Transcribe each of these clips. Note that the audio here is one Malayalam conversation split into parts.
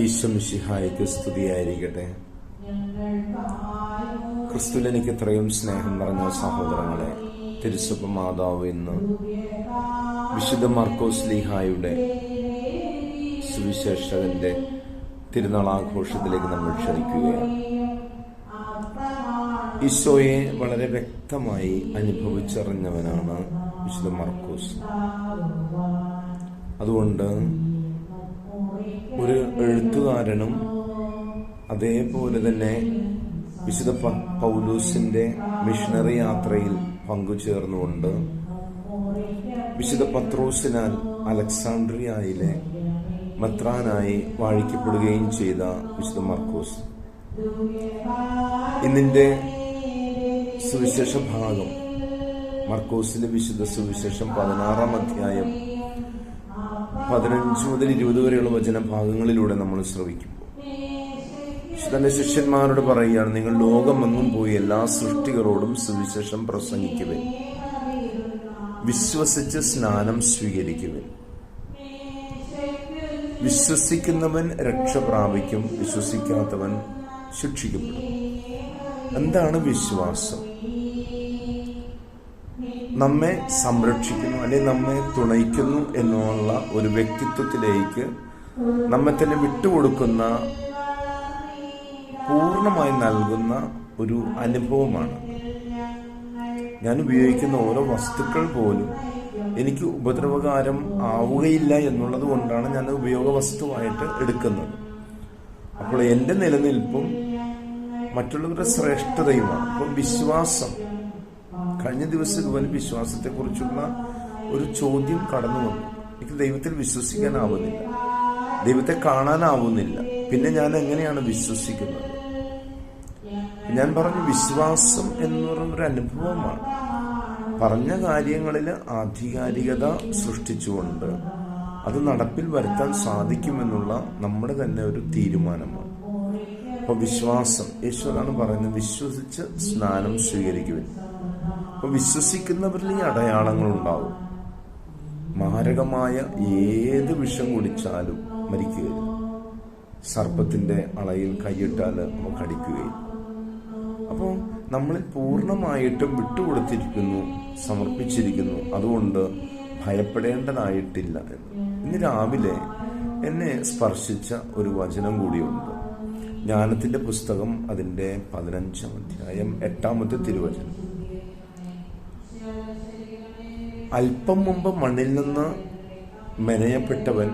ഈശ്വമിഷിഹായിക്ക് സ്തുതിയായിരിക്കട്ടെ. ക്രിസ്തുവിൽ എനിക്ക് ഇത്രയും സ്നേഹം നിറഞ്ഞ സഹോദരങ്ങളെ തിരുസഭ മാതാവ് ഇന്ന് വിശുദ്ധ മാർക്കോസ് ലീഹായുടെ സുവിശേഷകന്റെ തിരുനാളാഘോഷത്തിലേക്ക് നമ്മൾ ക്ഷണിക്കുകയാണ്. ഈശോയെ വളരെ വ്യക്തമായി അനുഭവിച്ചറിഞ്ഞവനാണ് വിശുദ്ധ മാർക്കോസ്. അതുകൊണ്ട് എഴുത്തുകാരനും അതേപോലെ തന്നെ വിശുദ്ധ പൗലൂസിന്റെ മിഷണറി യാത്രയിൽ പങ്കുചേർന്നുകൊണ്ട് വിശുദ്ധ പത്രോസിനാൽ അലക്സാണ്ട്രിയയിലെ മത്രാനായി വാഴിക്കപ്പെടുകയും ചെയ്ത വിശുദ്ധ മർക്കോസ്. ഇന്നിന്റെ സുവിശേഷ ഭാഗം മർക്കോസിലെ വിശുദ്ധ സുവിശേഷം പതിനാറാം അധ്യായം പതിനഞ്ച് മുതൽ ഇരുപത് വരെയുള്ള വചന ഭാഗങ്ങളിലൂടെ നമ്മൾ ശ്രവിക്കുമ്പോൾ തന്റെ ശിഷ്യന്മാരോട് പറയുകയാണ് നിങ്ങൾ ലോകമെങ്ങും പോയി എല്ലാ സൃഷ്ടികളോടും സുവിശേഷം പ്രസംഗിക്കുവേ വിശ്വസിച്ച് സ്നാനം സ്വീകരിക്കുവേ വിശ്വസിക്കുന്നവൻ രക്ഷ പ്രാപിക്കും വിശ്വസിക്കാത്തവൻ ശിക്ഷിക്കപ്പെടും. എന്താണ് വിശ്വാസം? നമ്മെ സംരക്ഷിക്കുന്നു അല്ലെങ്കിൽ നമ്മെ തുണയ്ക്കുന്നു എന്നുള്ള ഒരു വ്യക്തിത്വത്തിലേക്ക് നമ്മെ തന്നെ വിട്ടുകൊടുക്കുന്ന പൂർണമായി നൽകുന്ന ഒരു അനുഭവമാണ്. ഞാൻ ഉപയോഗിക്കുന്ന ഓരോ വസ്തുക്കൾ പോലും എനിക്ക് ഉപദ്രവകാരം ആവുകയില്ല എന്നുള്ളത് കൊണ്ടാണ് ഞാൻ ഉപയോഗ വസ്തുവായിട്ട് എടുക്കുന്നത്. അപ്പോൾ എന്റെ നിലനിൽപ്പും മറ്റുള്ളവരുടെ ശ്രേഷ്ഠതയുമാണ്. അപ്പം വിശ്വാസം കഴിഞ്ഞ ദിവസം ഇതുപോലെ വിശ്വാസത്തെക്കുറിച്ചുള്ള ഒരു ചോദ്യം കടന്നു വന്നു. എനിക്ക് ദൈവത്തിൽ വിശ്വസിക്കാനാവുന്നില്ല. ദൈവത്തെ കാണാനാവുന്നില്ല. പിന്നെ ഞാൻ എങ്ങനെയാണ് വിശ്വസിക്കുന്നത്? ഞാൻ പറഞ്ഞു വിശ്വാസം എന്ന് പറയുന്ന ഒരു അനുഭവമാണ്. പറഞ്ഞ കാര്യങ്ങളിൽ ആധികാരികത സൃഷ്ടിച്ചുകൊണ്ട് അത് നടപ്പിൽ വരുത്താൻ സാധിക്കുമെന്നുള്ള നമ്മുടെ തന്നെ ഒരു തീരുമാനമാണ്. അപ്പൊ വിശ്വാസം യേശു അതാണ് പറയുന്നത് വിശ്വസിച്ച് സ്നാനം സ്വീകരിക്കുവിൻ. അപ്പൊ വിശ്വസിക്കുന്നവരിൽ ഈ അടയാളങ്ങൾ ഉണ്ടാവും മാരകമായ ഏത് വിഷം കുടിച്ചാലും മരിക്കുകയില്ല. സർപ്പത്തിന്റെ അളയിൽ കൈയിട്ടാൽ നമുക്ക് അടിക്കുകയും അപ്പോൾ നമ്മളിൽ പൂർണമായിട്ടും വിട്ടുകൊടുത്തിരിക്കുന്നു സമർപ്പിച്ചിരിക്കുന്നു. അതുകൊണ്ട് ഭയപ്പെടേണ്ടതായിട്ടില്ല എന്ന്. ഇന്ന് രാവിലെ എന്നെ സ്പർശിച്ച ഒരു വചനം കൂടിയുണ്ട്. ജ്ഞാനത്തിന്റെ പുസ്തകം അതിന്റെ പതിനഞ്ചാം അധ്യായം എട്ടാമത്തെ തിരുവചനം. അല്പം മുമ്പ് മണ്ണിൽ നിന്ന് മെനയപ്പെട്ടവൻ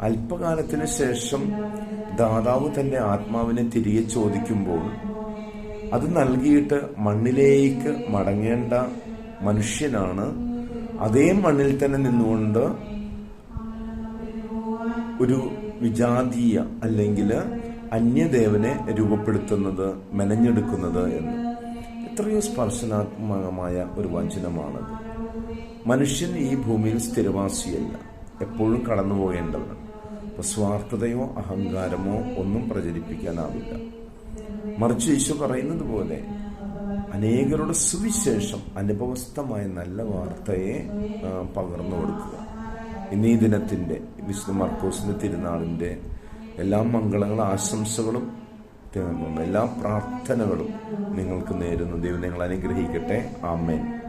അല്പകാലത്തിന് ശേഷം ദാതാവ് തന്റെ ആത്മാവിനെ തിരികെ ചോദിക്കുമ്പോൾ അത് നൽകിയിട്ട് മണ്ണിലേക്ക് മടങ്ങേണ്ട മനുഷ്യനാണ്. അതേ മണ്ണിൽ തന്നെ നിന്നുകൊണ്ട് ഒരു വിജാതീയ അല്ലെങ്കിൽ അന്യദേവനെ രൂപപ്പെടുത്തുന്നത് മെനഞ്ഞെടുക്കുന്നത് എന്ന്. എത്രയോ സ്പർശനാത്മകമായ ഒരു വചനമാണത്. മനുഷ്യൻ ഈ ഭൂമിയിൽ സ്ഥിരവാസിയല്ല എപ്പോഴും കടന്നു പോകേണ്ടവൻ അപ്പൊ സ്വാർത്ഥതയോ അഹങ്കാരമോ ഒന്നും പ്രചരിപ്പിക്കാനാവില്ല. മറിച്ച് ഈശോ പറയുന്നത് പോലെ അനേകരുടെ സുവിശേഷം അനുഭവസ്ഥമായ നല്ല വാർത്തയെ പകർന്നു കൊടുക്കുക. ഇന്നീ ദിനത്തിന്റെ വിശുദ്ധ മർക്കോസിന്റെ തിരുനാളിന്റെ എല്ലാ മംഗളങ്ങളും ആശംസകളും എല്ലാ പ്രാർത്ഥനകളും നിങ്ങൾക്ക് നേരുന്നു. ദൈവം നിങ്ങൾ അനുഗ്രഹിക്കട്ടെ. ആമേൻ.